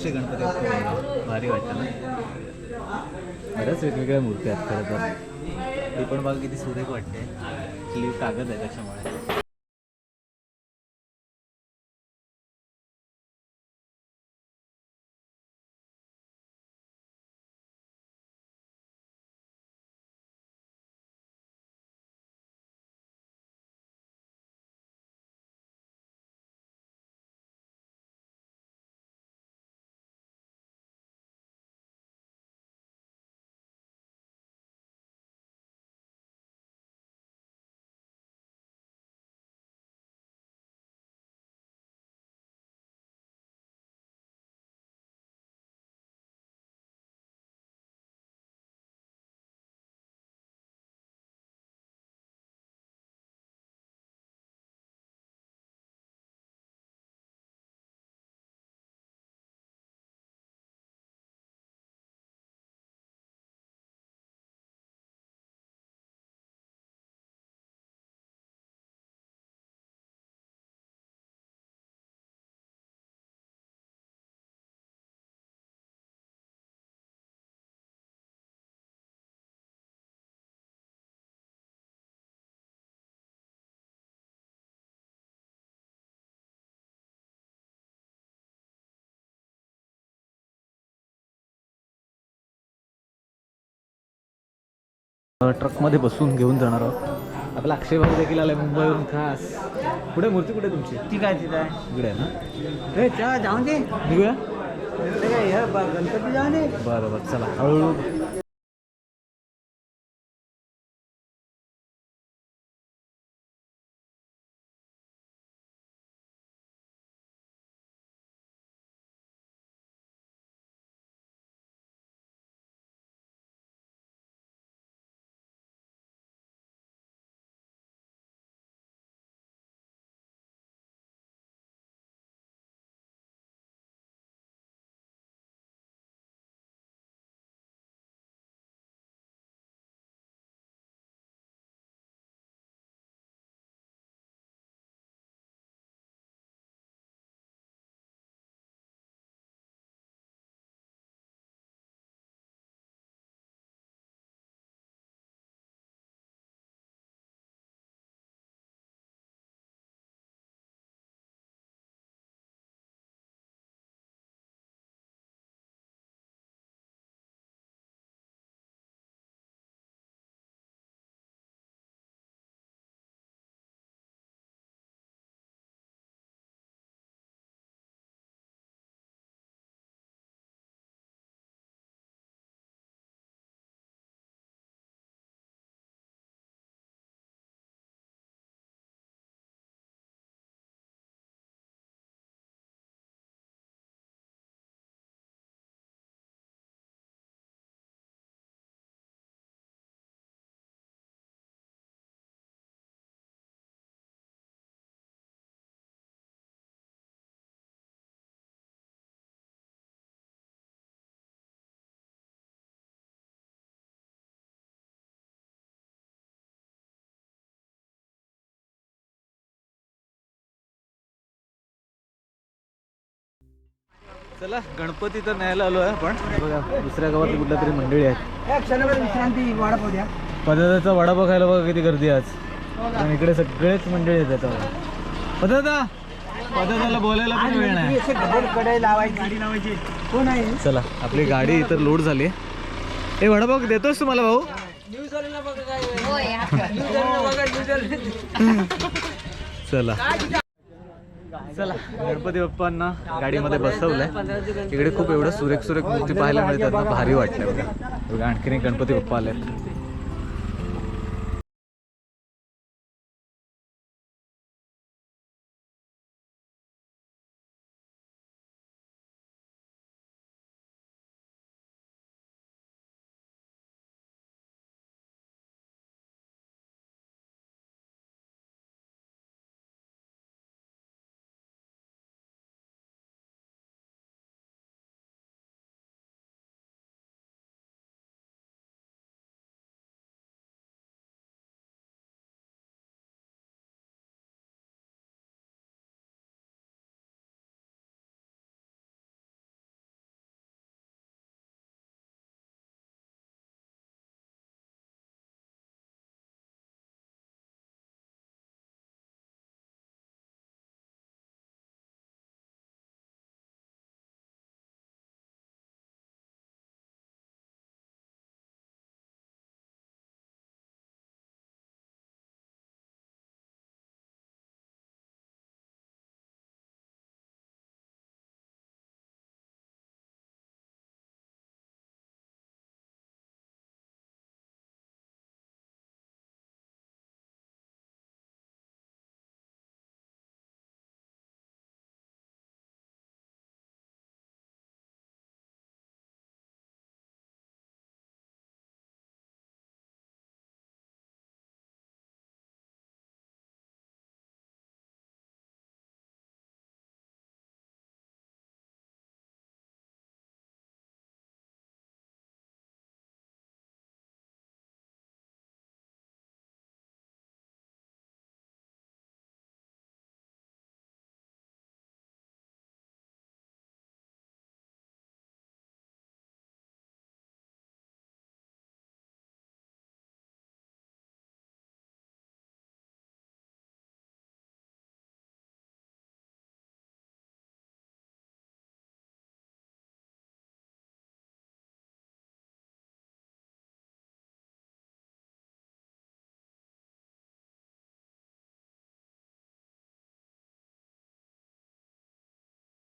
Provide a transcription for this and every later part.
दरवर्षी गणपती बाप्पा भारी वाटतं ना? बऱ्याच वेगवेगळ्या मूर्ती आहेत खरं तर. ती पण बघा किती सुरेख वाटते. स्लीव कागद आहे त्याच्यामुळे. ट्रकमध्ये बसून घेऊन जाणार आहोत. आपला अक्षय भाऊ देखील आलाय मुंबईवरून खास. कुठे मूर्ती कुठे तुमची? ठीक आहे ठीक आहे इकडे आहे ना? ए चला जाऊन दे. निघूया? ते काय हे गणपती जाऊन दे. बरं बरं चला. हळूहळू चला गणपती तर न्यायला आलो आहे आपण बघा दुसऱ्या गावात कुठल्या तरी मंडळी आहेत. पदार्थाचा वडापाव खायला बघा किती गर्दी आहे आज. आणि इकडे सगळेच मंडळी आहेत आता. पदार्था पदार्थाला बोलायला पण वेळ नाही. असे गडबडकडे लावायची गाडी लावायची. कोण आहे? चला आपली गाडी इथं लोड झाली. ए वडापाव देतोस तुम्हाला भाऊ? चला. चला. गणपती बाप्पांना गाडीमध्ये बसवलंय. इकडे खूप एवढं सुरेख सुरेख मूर्ती पाहायला मिळतात ना भारी वाटलं बघा. आणखीन एक गणपती बाप्पा आले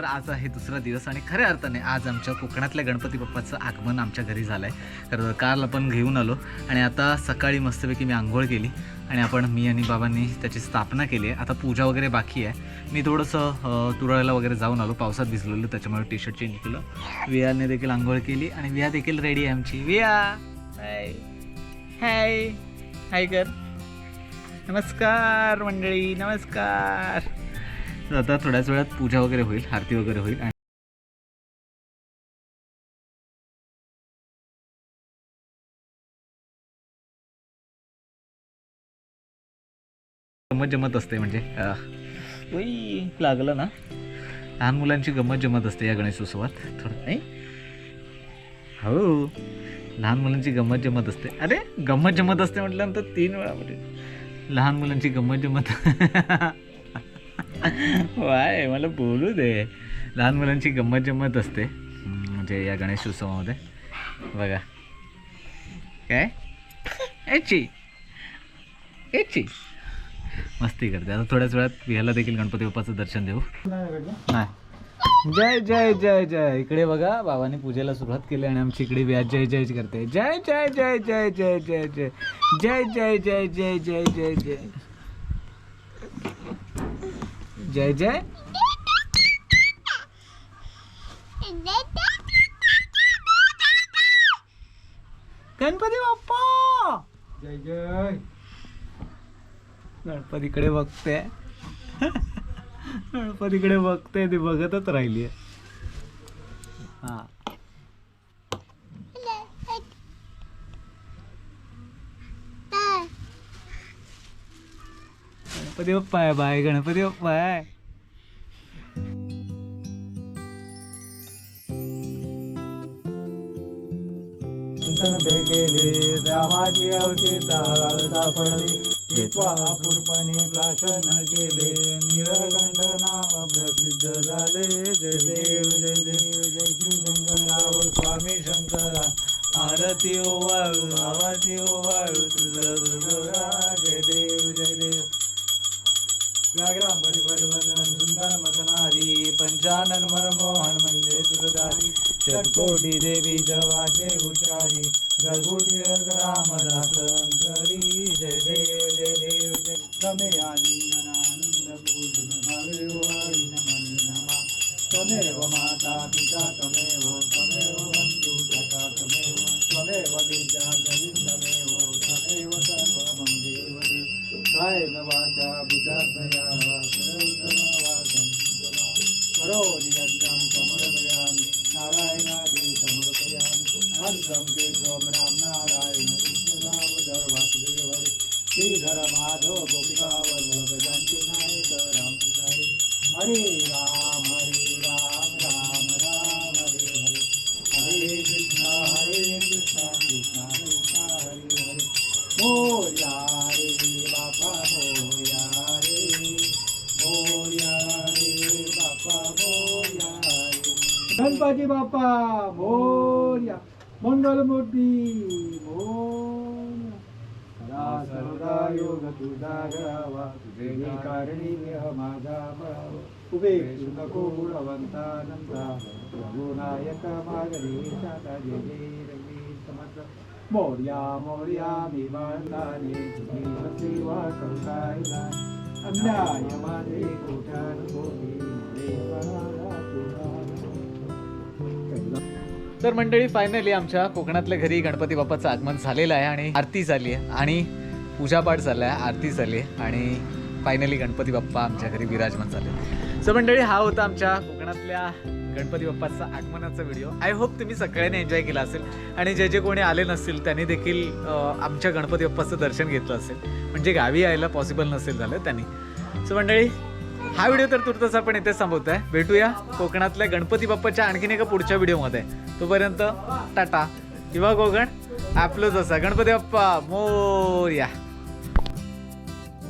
तर आज आहे दुसरा दिवस आणि खऱ्या अर्थाने आज आमच्या कोकणातल्या गणपती बाप्पाचं आगमन आमच्या घरी झालं आहे तर काल आपण घेऊन आलो आणि आता सकाळी मस्तपैकी मी आंघोळ केली आणि आपण मी आणि बाबांनी त्याची स्थापना केली आहे. आता पूजा वगैरे बाकी आहे. मी थोडंसं अ, तुरळायला वगैरे जाऊन आलो. पावसात भिजलेलो त्याच्यामुळे टी शर्ट चेंज केलं. वियाने देखील आंघोळ केली आणि विया देखील रेडी आहे आमची. विया हाय हाय हाय कर नमस्कार मंडळी नमस्कार. तर आता थोड्याच वेळात पूजा वगैरे होईल आरती वगैरे होईल आणि गमत जमत असते म्हणजे लागलं ना. लहान मुलांची गंमत जमत असते या गणेशोत्सवात थोडं नाही हो. लहान मुलांची गंमत जमत असते. अरे गंमत जमत असते म्हटल्यानंतर तीन वेळा म्हणजे लहान मुलांची गंमत जमत. वाय मला बोलू दे लहान मुलांची गंमत जम्मत असते म्हणजे या गणेश उत्सवामध्ये बघा काय याची याची मस्ती करते आता थोड्याच वेळात याला देखील गणपती बाप्पाचं दर्शन देऊ नाही जय जय जय जय इकडे बघा बाबाने पूजेला सुरुवात केली आणि आमची इकडे व्याज जय जय करते जय जय जय जय जय जय जय जय जय जय जय जय जय जय जय जय. गणपती बाप्पा! जय जय. गणपतीकडे बघते. गणपतीकडे बघते ती बघतच राहिली हा गणपती बाप्पा आहे बाय गणपती बाप्पा आहे केले रामाची अवचिता सापडली पूर्पणे प्राशन केले निळकंठ नाम प्रसिद्ध झाले जय देव जय देव जय स्वामी शंकरा आरती ओवाळू आवाती ओवाळू तुझं गजानन मनमोहन म्हणजे दुर्गारी शतकोटी देवी जवाचे उचारी गजगुटी राम दासरी जय देव जय देव जय। तमे माता पिता त्वमेव त्वमेव बन्धु तथा त्वमेव त्वमेव विद्या गविन्दमेव त्वमेव सर्वमं देवदेव वाचा बुधात्मया सर्वतमा करोमि यज्ञं समर्पयामि नारायणादि समर्पयामि हर्षं केशवं राम नारायण कृष्णराम धर्वासुदेव हरे श्रीधर माधव गोपिका वल्लभ जानकी नायक राम हरे हरे राम हरे राम राम राम हरे हरे हरे कृष्ण हरे कृष्ण कृष्ण कृष्ण हरे हरे मोर्या रे गणपती बाप्पा मोर्या मंगलमूर्ती मोर्या सदा सर्वदा योग तुझा घडावा तुझे कारणी देह माझा बळावा उभे नको गुणवंतानंदा रघुनायक मागरी शाता जय जय रवी समर्थ मोर्या मोर्या मी बांधाने सेवा करतायला अन्याय माझे कोठार कोटी देवाला तुझा तर मंडळी फायनली आमच्या कोकणातल्या घरी गणपती बाप्पाचं आगमन झालेलं आहे आणि आरती झाली आहे. आणि पूजापाठ झाला आहे आरती झाली आहे आणि फायनली गणपती बाप्पा आमच्या घरी विराजमान झाले. सो मंडळी हा होता आमच्या कोकणातल्या गणपती बाप्पाचा आगमनाचा व्हिडिओ आय होप तुम्ही सगळ्यांनी एन्जॉय केला असेल आणि जे जे कोणी आले नसतील त्यांनी देखील आमच्या गणपती बाप्पाचं दर्शन घेतलं असेल. म्हणजे गावी यायला पॉसिबल नसेल झालं त्यांनी. सो मंडळी हा व्हिडिओ तर तुर्तस आपण इथेच थांबवत भेटूया कोकणातल्या गणपती बाप्पाच्या आणखीन एका पुढच्या व्हिडिओमध्ये. तोपर्यंत टाटा. किंवा कोकण आपलंच असा. गणपती बाप्पा मोर्या.